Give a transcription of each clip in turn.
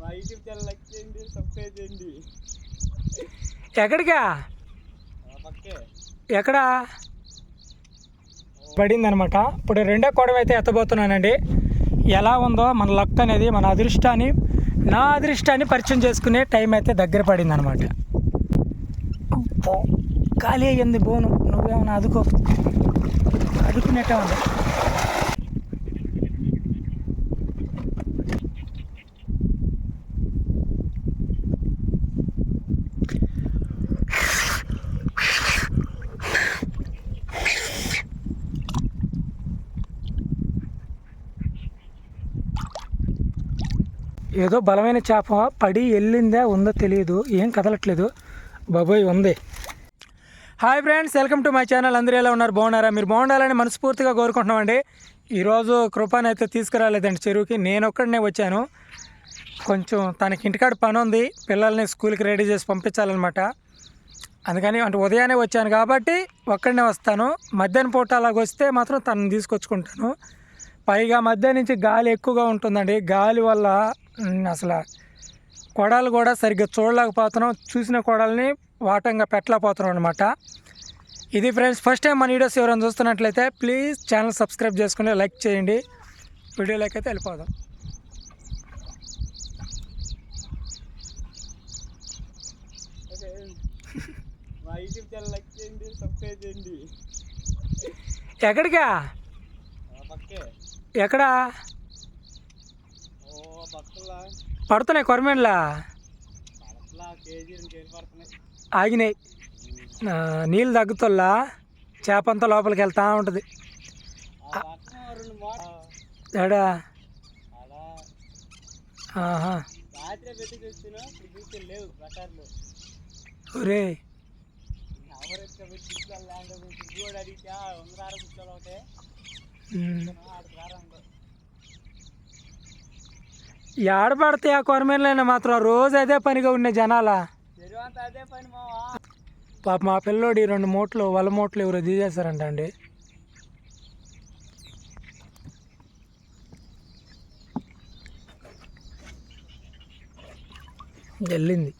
మా YouTube channel like చేయండి subscribe చేయండి. ఎక్కడికా? ఎక్కడ? పడిందనమాట. ఇప్పుడు రెండో కోడం అయితే ఎత్తబోతున్నానండి. ఎలా ఉందో మన లక్ అనేది మన అదృష్టాన్ని నా అదృష్టాన్ని పరిచయం చేసుకునే టైం అయితే దగ్గర పడింది అనమాట ఖాళీ అయ్యింది బోను. నువ్వేమన్నా అదుకో. అదుకునేట్టే ఉంది ఏదో బలమైన చేప పడి వెళ్ళిందా ఉందో తెలియదు ఏం కదలట్లేదు. బాబోయ్ ఉంది. Hi friends welcome to my channel. అందరూ ఎలా ఉన్నారు? బాగున్నారా? మీరు బాగుండాలని మనస్ఫూర్తిగా కోరుకుంటున్నామండి. ఈరోజు కృపాని అయితే తీసుకురాలేదండి చెరువుకి. నేను ఒక్కడనే వచ్చాను. కొంచెం తనకి ఇంటికాడ పని ఉంది. పిల్లల్ని స్కూల్కి రెడీ చేసి పంపించాలన్నమాట. అందుకని అంటే ఉదయాన్నే వచ్చాను కాబట్టి ఒక్కడనే వస్తాను. మధ్యాహ్నం పూట అలాగ వస్తే మాత్రం తనని తీసుకొచ్చుకుంటాను. పైగా మధ్యాహ్నం నుంచి గాలి ఎక్కువగా ఉంటుందండి. గాలి వల్ల అసలు కొడాలు కూడా సరిగ్గా చూడలేకపోతున్నాం. చూసిన కొడాలని వాటంగా పెట్టలేకపోతున్నాం అనమాట ఇది ఫ్రెండ్స్ ఫస్ట్ టైం మన వీడియోస్ ఎవరైనా చూస్తున్నట్లయితే ప్లీజ్ ఛానల్ సబ్స్క్రైబ్ చేసుకుని లైక్ చేయండి. వీడియోలోకి అయితే వెళ్ళిపోదాం. ఓకే మా యూట్యూబ్ ఛానల్ లైక్ చేయండి సబ్స్క్రైబ్ చేయండి ఎక్కడికా ఆ పక్కే ఎక్కడా ఓ పక్కల పడుతున్నాయి కొరమేన్లా? ఆగినాయి. నీళ్ళు తగ్గుతుల్లా? చేప అంతా లోపలికి వెళ్తా ఉంటుంది. ఎడా? అలా. ఏడబడితే ఆ కొరమేన్లైనా మాత్రం రోజు అదే పనిగా ఉండే జనాల. పాప మా పిల్లోడి రెండు మూటలు వల మూటలు ఎవరో తీసేస్తారంట అండి. వెళ్ళింది.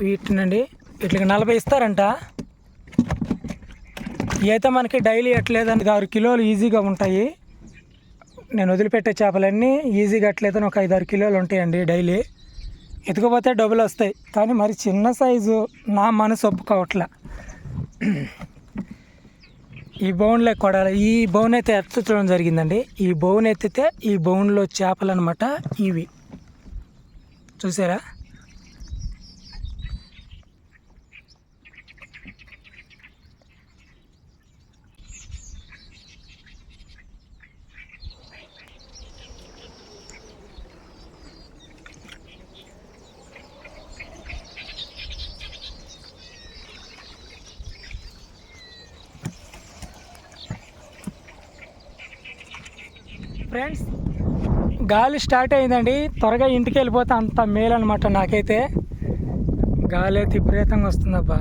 వీటినండి వీటికి నలభై ఇస్తారంట. అయితే మనకి డైలీ ఎట్లేదని ఆరు కిలోలు ఈజీగా ఉంటాయి. నేను వదిలిపెట్టే చేపలన్నీ ఈజీగా అట్లయితే ఒక ఐదు ఆరు కిలోలు ఉంటాయండి డైలీ. ఎత్తుకుపోతే డబ్బులు వస్తాయి. కానీ మరి చిన్న సైజు నా మనసు ఒప్పుకోవట్లే. ఈ బౌన్లో కొడాలి. ఈ బౌన్ అయితే ఎత్తడం జరిగిందండి. ఈ బౌన్ ఎత్తితే ఈ బౌన్లో చేపలు అనమాట ఇవి. చూసారా? ఫ్రెండ్స్ గాలి స్టార్ట్ అయిందండి. త్వరగా ఇంటికి వెళ్ళిపోతే అంత మేలు అనమాట నాకైతే. గాలి అయితే విపరీతంగా వస్తుందబ్బా.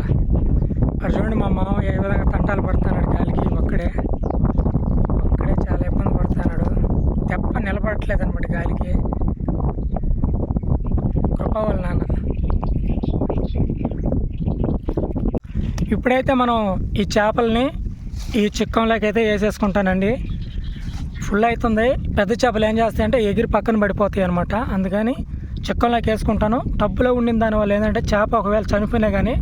అక్కడ చూడండి మా మామ ఏ విధంగా తంటాలు పడుతున్నాడు గాలికి ఒక్కడే. ఒక్కడే చాలా ఇబ్బంది పడుతున్నాడు. తెప్ప నిలబడట్లేదు అనమాట గాలికి. కృప వాళ్ళ నాన్న. ఇప్పుడైతే మనం ఈ చేపల్ని ఈ చిక్కంలోకి అయితే వేసేసుకుంటానండి. ఫుల్ అవుతుంది పెద్ద చేపలు ఏం చేస్తాయంటే ఎగిరి పక్కన పడిపోతాయి అనమాట అందుకని చిక్కంలోకి వేసుకుంటాను. టబ్బులో ఉండిన దానివల్ల ఏంటంటే చేప ఒకవేళ చనిపోయినా కానీ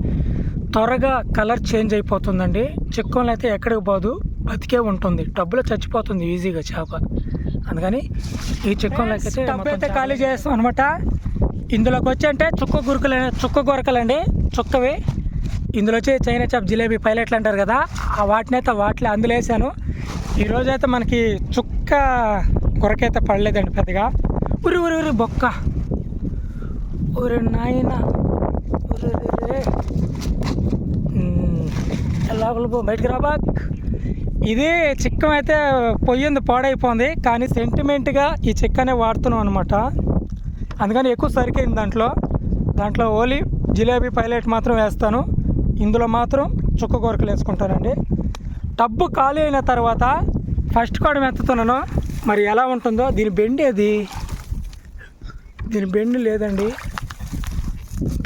త్వరగా కలర్ చేంజ్ అయిపోతుందండి. చిక్కంలో అయితే ఎక్కడికి పోదు. బతికే ఉంటుంది. టబ్బులో చచ్చిపోతుంది ఈజీగా చేప. అందుకని ఈ చిక్కంలోకి అయితే టబ్బు అయితే ఖాళీ చేస్తాం అనమాట ఇందులోకి వచ్చి అంటే చుక్క గురుకులు చుక్క గొరకలండి. చుక్కవి. ఇందులో వచ్చి చైనా చాప్ జిలేబీ పైలట్లు అంటారు కదా. ఆ వాటిని అయితే వాటిలో అందులో వేసాను. ఈరోజు అయితే మనకి చుక్క కొరకైతే పడలేదండి పెద్దగా. ఉరి ఉరి ఉరి బొక్క. ఉరి నాయన. ఉరి ఉరి లోపల రాబాక్ ఇది చిక్కం అయితే పొయ్యింది పాడైపోయింది కానీ సెంటిమెంట్గా ఈ చిక్కనే వాడుతున్నాం అనమాట అందుకని ఎక్కువ సరికైంది దాంట్లో. దాంట్లో ఓలీ జిలేబీ పైలట్ మాత్రం వేస్తాను. ఇందులో మాత్రం చుక్క కూరకలు వేసుకుంటానండి. టబ్బు ఖాళీ అయిన తర్వాత ఫస్ట్ కూడా ఎత్తుతున్నాను. మరి ఎలా ఉంటుందో? దీని బెండ్ అది దీని బెండ్ లేదండి.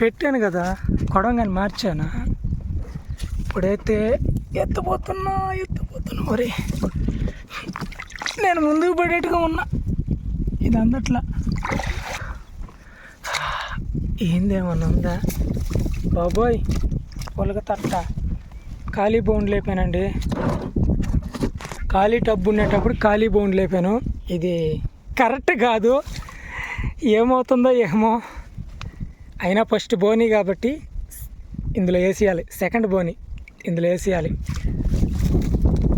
పెట్టాను కదా కొడంగాని మార్చాను. ఇప్పుడైతే ఎత్తపోతున్నా ఎత్తపోతున్నా మరి నేను ముందుకు పడేట్టుగా ఉన్నా. ఇది అందట్లా. ఏందేమన్నా ఉందా? బాబోయ్ పొలగ తట్ట ఖాళీ బౌండ్ లేపానండి. ఖాళీ టబ్బు ఉండేటప్పుడు ఖాళీ బౌండ్ లేపాను. ఇది కరెక్ట్ కాదు. ఏమవుతుందో ఏమో. అయినా ఫస్ట్ బోని కాబట్టి ఇందులో వేసేయాలి. సెకండ్ బోని ఇందులో వేసేయాలి.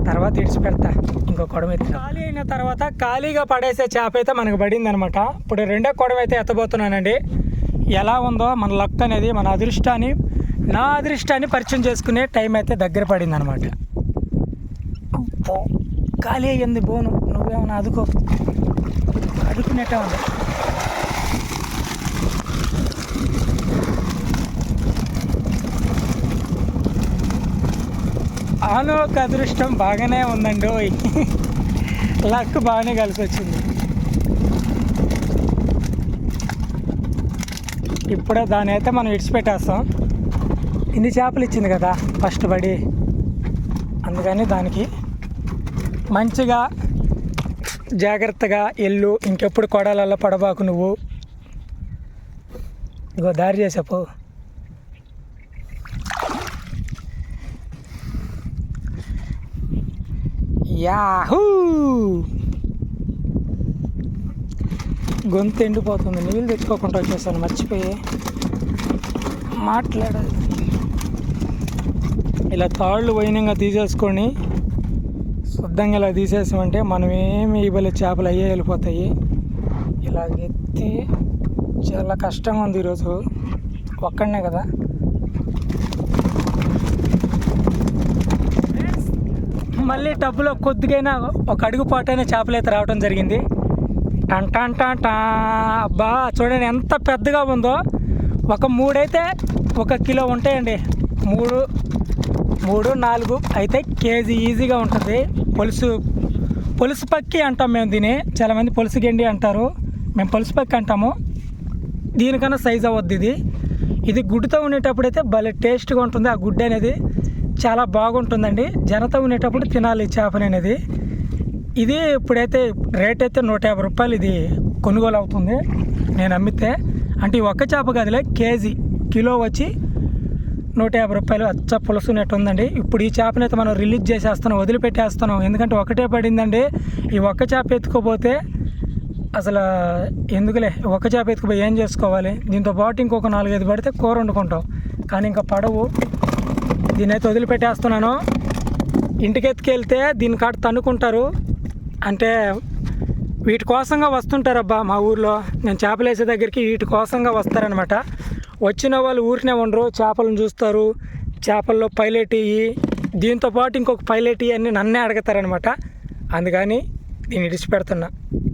తర్వాత ఇడిచి పెడతా. ఇంకో కొడమ ఖాళీ అయిన తర్వాత ఖాళీగా పడేసే చేప అయితే మనకు పడింది అనమాట ఇప్పుడు రెండో కొడమ అయితే ఎత్తబోతున్నానండి. ఎలా ఉందో మన లక్ అనేది మన అదృష్టాన్ని నా అదృష్టాన్ని పరిచయం చేసుకునే టైం అయితే దగ్గర పడింది అనమాట ఖాళీ అయ్యింది బోను నువ్వేమన్నా అదుకో. అదుకునేట్టే ఉంది ఆనో ఒక అదృష్టం బాగానే ఉందండి ఓయ్. లక్ బాగానే కలిసి వచ్చింది ఇప్పుడే దాని అయితే మనం ఇడిచిపెట్టేస్తాం. ఇన్ని చేపలు ఇచ్చింది కదా ఫస్ట్ పడి అందుకని దానికి మంచిగా జాగ్రత్తగా ఎల్లు ఇంకెప్పుడు కొడాలల్లో పడబాకు నువ్వు. ఇగో దారి చేసాపు. యాహూ! గొంతు ఎండిపోతుంది. నీళ్ళు తెచ్చుకోకుండా వచ్చేసాను మర్చిపోయి. మాట్లాడాలి. ఇలా తాళ్ళు పోయినంగా తీసేసుకొని శుద్ధంగా ఇలా తీసేసామంటే మనం ఏమి ఇవ్వలే చేపలు అయ్యే వెళ్ళిపోతాయి. ఇలా ఎత్తి చాలా కష్టంగా ఉంది ఈరోజు. ఒక్కడనే కదా? మళ్ళీ టబ్బులో కొద్దిగైనా ఒక అడుగు పాటైన చేపలు అయితే రావడం జరిగింది. టన్ టన్ టన్ టా అబ్బా చూడండి ఎంత పెద్దగా ఉందో. ఒక మూడైతే ఒక కిలో ఉంటాయండి. మూడు మూడు నాలుగు అయితే కేజీ ఈజీగా ఉంటుంది. పొలుసు పొలుసు పక్కి అంటాం మేము దీన్ని. చాలామంది పొలుసు గెండి అంటారు. మేము పొలుసు పక్కి అంటాము. దీనికన్నా సైజ్ అవ్వద్ది ఇది. ఇది గుడ్డుతో ఉండేటప్పుడు అయితే భలే టేస్ట్గా ఉంటుంది. ఆ గుడ్డు అనేది చాలా బాగుంటుందండి. జనతో ఉండేటప్పుడు తినాలి ఈ చేపని అనేది. ఇది ఇప్పుడైతే రేట్ అయితే నూట యాభై రూపాయలు ఇది కొనుగోలు అవుతుంది. నేను అమ్మితే. అంటే ఒక్క చేప గదిలే కేజీ కిలో వచ్చి నూట యాభై రూపాయలు అచ్చ పులుసు నెట్ ఉందండి. ఇప్పుడు ఈ చేపని అయితే మనం రిలీజ్ చేసేస్తున్నాం వదిలిపెట్టేస్తున్నాం. ఎందుకంటే ఒకటే పడిందండి. ఈ ఒక్క చేప ఎత్తుకోపోతే అసలు ఎందుకులే? ఒక్క చేప ఎత్తుకుపోయి ఏం చేసుకోవాలి? దీంతో పాటు ఇంకొక నాలుగైదు పడితే కూర వండుకుంటాం. కానీ ఇంకా పడవు. దీని అయితే వదిలిపెట్టేస్తున్నాను. ఇంటికి ఎత్తుకెళ్తే దీని కాడ తన్నుకుంటారు. అంటే వీటి కోసంగా వస్తుంటారబ్బా మా ఊర్లో. నేను చేపలు వేసే దగ్గరికి వీటి కోసంగా వస్తారనమాట వచ్చిన వాళ్ళు ఊరినే ఉండరు చేపలను చూస్తారు చేపల్లో పైలట్ ఇయ్యి దీంతో పాటు ఇంకొక పైలట్ ఇయ్యి అని నన్నే అడుగుతారనమాట అందుకని నేను ఇడిచిపెడుతున్నా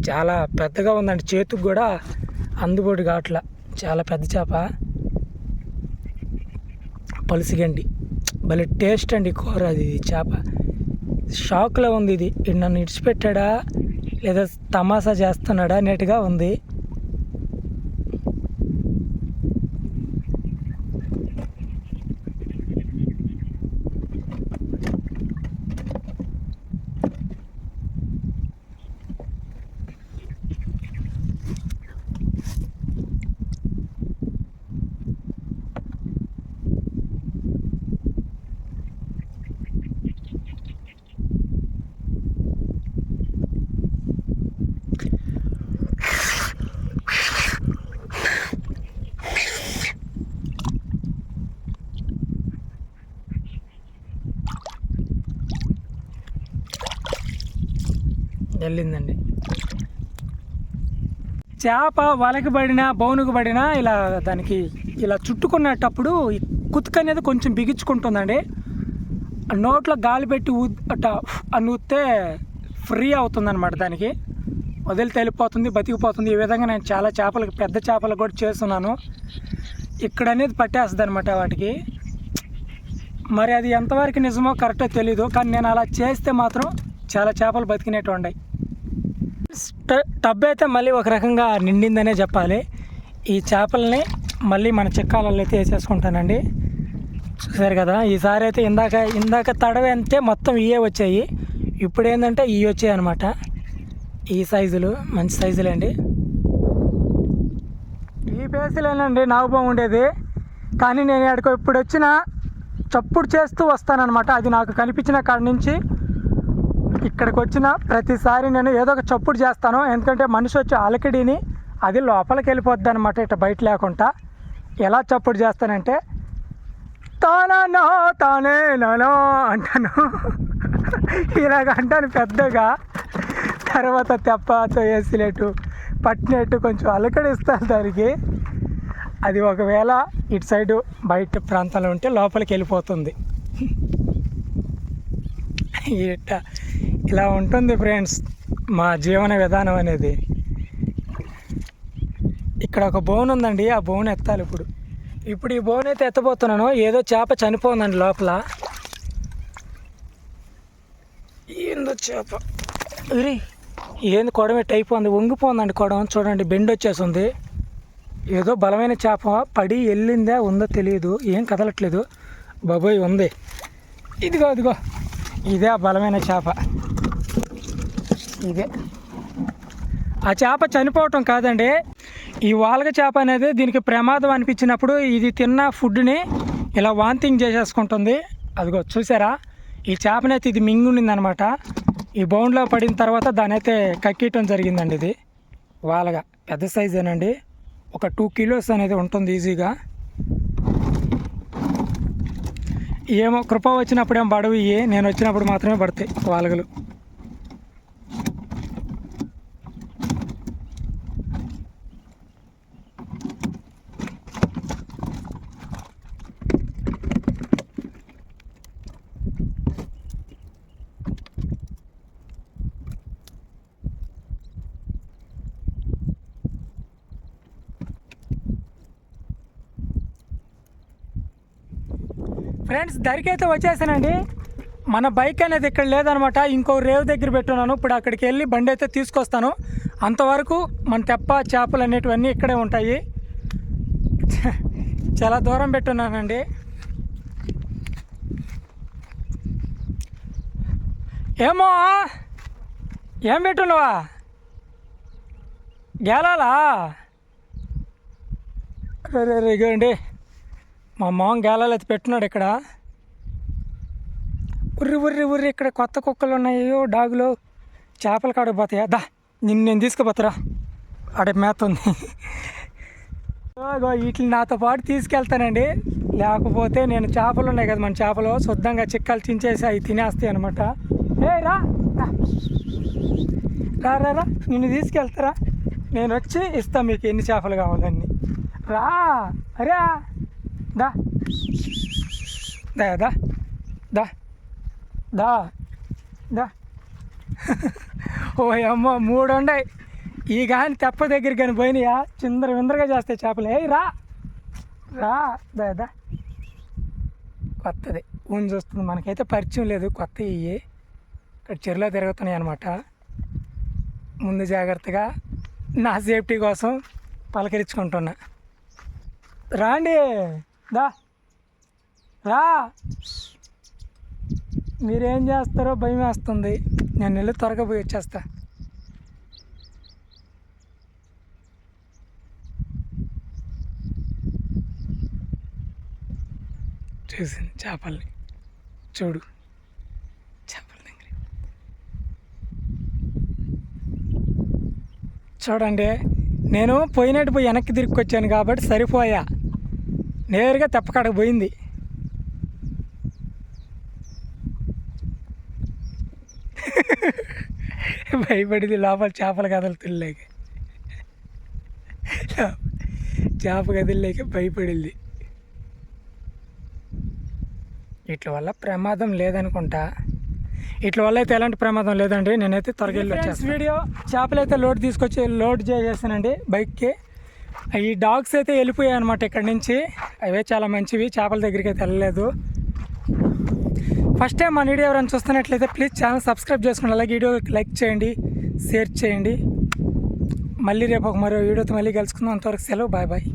చాలా పెద్దగా ఉందండి చేతికి కూడా అందుబాటు కావట్లా. చాలా పెద్ద చేప. పలుసిగండి. భలే టేస్ట్ అండి కూర అది చేప. షాక్లో ఉంది ఇది. ఇది నన్ను ఇడిచిపెట్టాడా లేదా తమాషా చేస్తున్నాడా? అన్నట్టుగా ఉంది. వెళ్ళిందండి చేప వలకి పడినా బౌనుకు పడినా ఇలా దానికి ఇలా చుట్టుకునేటప్పుడు ఈ కుతుక అనేది కొంచెం బిగించుకుంటుందండి. ఆ నోట్లో గాలి పెట్టి అట్ట అని ఊస్తే ఫ్రీ అవుతుంది అనమాట దానికి. వదిలి తెలిపోతుంది బతికిపోతుంది. ఈ విధంగా నేను చాలా చేపలకు పెద్ద చేపలు కూడా చేస్తున్నాను. ఇక్కడ అనేది పట్టేస్తుంది అనమాట వాటికి. మరి అది ఎంతవరకు నిజమో కరెక్టో తెలీదు. కానీ నేను అలా చేస్తే మాత్రం చాలా చేపలు బతికినట్టు ఉన్నాయి. టబ్ అయితే మళ్ళీ ఒక రకంగా నిండిందనే చెప్పాలి. ఈ చేపల్ని మళ్ళీ మన చిక్కాలలో అయితే వేసేసుకుంటానండి. చూసారు కదా ఈసారి అయితే ఇందాక ఇందాక తడవ అంతే మొత్తం ఇవే వచ్చాయి. ఇప్పుడు ఏంటంటే ఇవి వచ్చాయి అనమాట ఈ సైజులు మంచి సైజులే అండి. ఈ పేసులేనండి నాకు బాగుండేది. కానీ నేను ఎక్కడికి ఇప్పుడు వచ్చిన చప్పుడు చేస్తూ వస్తానన్నమాట. అది నాకు కనిపించిన కాడ నుంచి ఇక్కడికి వచ్చిన ప్రతిసారి నేను ఏదో ఒక చప్పుడు చేస్తాను. ఎందుకంటే మనిషి వచ్చే అలకిడిని అది లోపలికి వెళ్ళిపోద్ది అనమాట ఇట్లా బయట లేకుండా. ఎలా చప్పుడు చేస్తానంటే తానా తానే నానో అంటాను. ఇలాగ అంటాను పెద్దగా. తర్వాత తెప్పతో వేసినట్టు పట్టినట్టు కొంచెం అలకడిస్తాను దానికి. అది ఒకవేళ ఇటు సైడు బయట ప్రాంతంలో ఉంటే లోపలికి వెళ్ళిపోతుంది. ఇట్ట ఇలా ఉంటుంది ఫ్రెండ్స్ మా జీవన విధానం అనేది. ఇక్కడ ఒక బోన్ ఉందండి ఆ బోన్ ఎత్తాలి ఇప్పుడు. ఇప్పుడు ఈ బోన్ అయితే ఎత్తబోతున్నాను ఏదో చేప చనిపోతుందండి లోపల. ఏందో చేప. ఇరి ఏంది కొడమే టైప్ ఉంది వంగిపోందండి కొడం చూడండి బెండ్ వచ్చేసింది. ఏదో బలమైన చేప పడి వెళ్ళిందా ఉందో తెలియదు ఏం కదలట్లేదు. బాబోయ్ ఉంది. ఇదిగో ఇదిగో. ఇదే ఆ బలమైన చేప. ఇదే. ఆ చేప చనిపోవటం కాదండి. ఈ వాలగ చేప అనేది దీనికి ప్రమాదం అనిపించినప్పుడు ఇది తిన్న ఫుడ్ని ఇలా వాంతింగ్ చేసేసుకుంటుంది. అదిగో చూసారా? ఈ చేపనైతే ఇది మింగుండిందనమాట ఈ బౌండ్లో పడిన తర్వాత దాని అయితే కక్కియటం జరిగిందండి ఇది. వాలగా. పెద్ద సైజేనండి. ఒక టూ కిలోస్ అనేది ఉంటుంది ఈజీగా. ఏమో కృప వచ్చినప్పుడు ఏం పడవు ఇవి నేను వచ్చినప్పుడు మాత్రమే పడతాయి వాలగలు. ఫ్రెండ్స్ దరికైతే వచ్చేసానండి. మన బైక్ అనేది ఇక్కడ లేదనమాట. ఇంకో రేవు దగ్గర పెట్టున్నాను. ఇప్పుడు అక్కడికి వెళ్ళి బండి అయితే తీసుకొస్తాను. అంతవరకు మన తెప్ప చేపలు అనేటివన్నీ ఇక్కడే ఉంటాయి. చాలా దూరం పెట్టున్నానండి. ఏమో ఏం పెట్టున్నావా? గేలాలా? రే రే రే మా మామ గేలాలు అయితే పెట్టినాడు ఇక్కడ. ఉర్రి ఉర్రి ఉర్రి ఇక్కడ కొత్త కుక్కలు ఉన్నాయో. డాగులు. చేపల కాడకు పోతాయా? దా నిన్ను నేను తీసుకుపోతారా? అడే మేత ఉంది. వీటిని నాతో పాటు తీసుకెళ్తానండి. లేకపోతే నేను చేపలు ఉన్నాయి కదా మన చేపలు శుద్ధంగా చిక్కలు చించేసి అవి తినేస్తాయి అనమాట ఏ రా. రా. రా రా రా. నిన్ను తీసుకెళ్తారా? నేను వచ్చి ఇస్తా మీకు ఎన్ని చేపలు కావాలన్నీ రా. అరే దా దా దా దా దా దా ఓ అమ్మ మూడు ఉన్నాయి ఈ కానీ తెప్ప దగ్గర కానీ పోయినాయా? చిందర విందరగా చేస్తాయి చేపలు. ఏ రా. రా. దా దా. కొత్తది. ఊని చూస్తుంది మనకైతే పరిచయం లేదు. కొత్త ఇవి ఇక్కడ చెరువులో తిరుగుతున్నాయి అనమాట ముందు జాగ్రత్తగా నా సేఫ్టీ కోసం పలకరించుకుంటున్నా. రాండి. దా. రా. మీరేం చేస్తారో భయం వేస్తుంది. నేను వెళ్ళి త్వరగా పోయి వచ్చేస్తా. చూసింది చేపల్ని. చూడు. చేపల దగ్గర చూడండి నేను పోయినట్టు పోయి వెనక్కి తిరిగి వచ్చాను కాబట్టి సరిపోయా. నేరుగా తెప్పకాడకు పోయింది. భయపడింది లోపల చేపల కదలుతులేక చేప కదిలేక భయపడింది. వీటి వల్ల ప్రమాదం లేదనుకుంటా. వీటి వల్ల అయితే ఎలాంటి ప్రమాదం లేదండి. నేనైతే త్వరగా వెళ్ళి వీడియో చేపలు అయితే లోడ్ తీసుకొచ్చి లోడ్ చేసేసానండి. బైక్కి ఈ డాగ్స్ అయితే వెళ్ళిపోయాయి అనమాట ఇక్కడ నుంచి. అవే చాలా మంచివి చేపల దగ్గరికి అయితే వెళ్ళలేదు. ఫస్ట్ టైం మన వీడియో ఎవరైనా చూస్తున్నట్లయితే ప్లీజ్ ఛానల్ సబ్స్క్రైబ్ చేసుకోండి అలాగే వీడియో లైక్ చేయండి షేర్ చేయండి. మళ్ళీ రేపు ఒక మరో వీడియోతో మళ్ళీ కలుసుకుందాం. అంతవరకు సెలవు బాయ్ బాయ్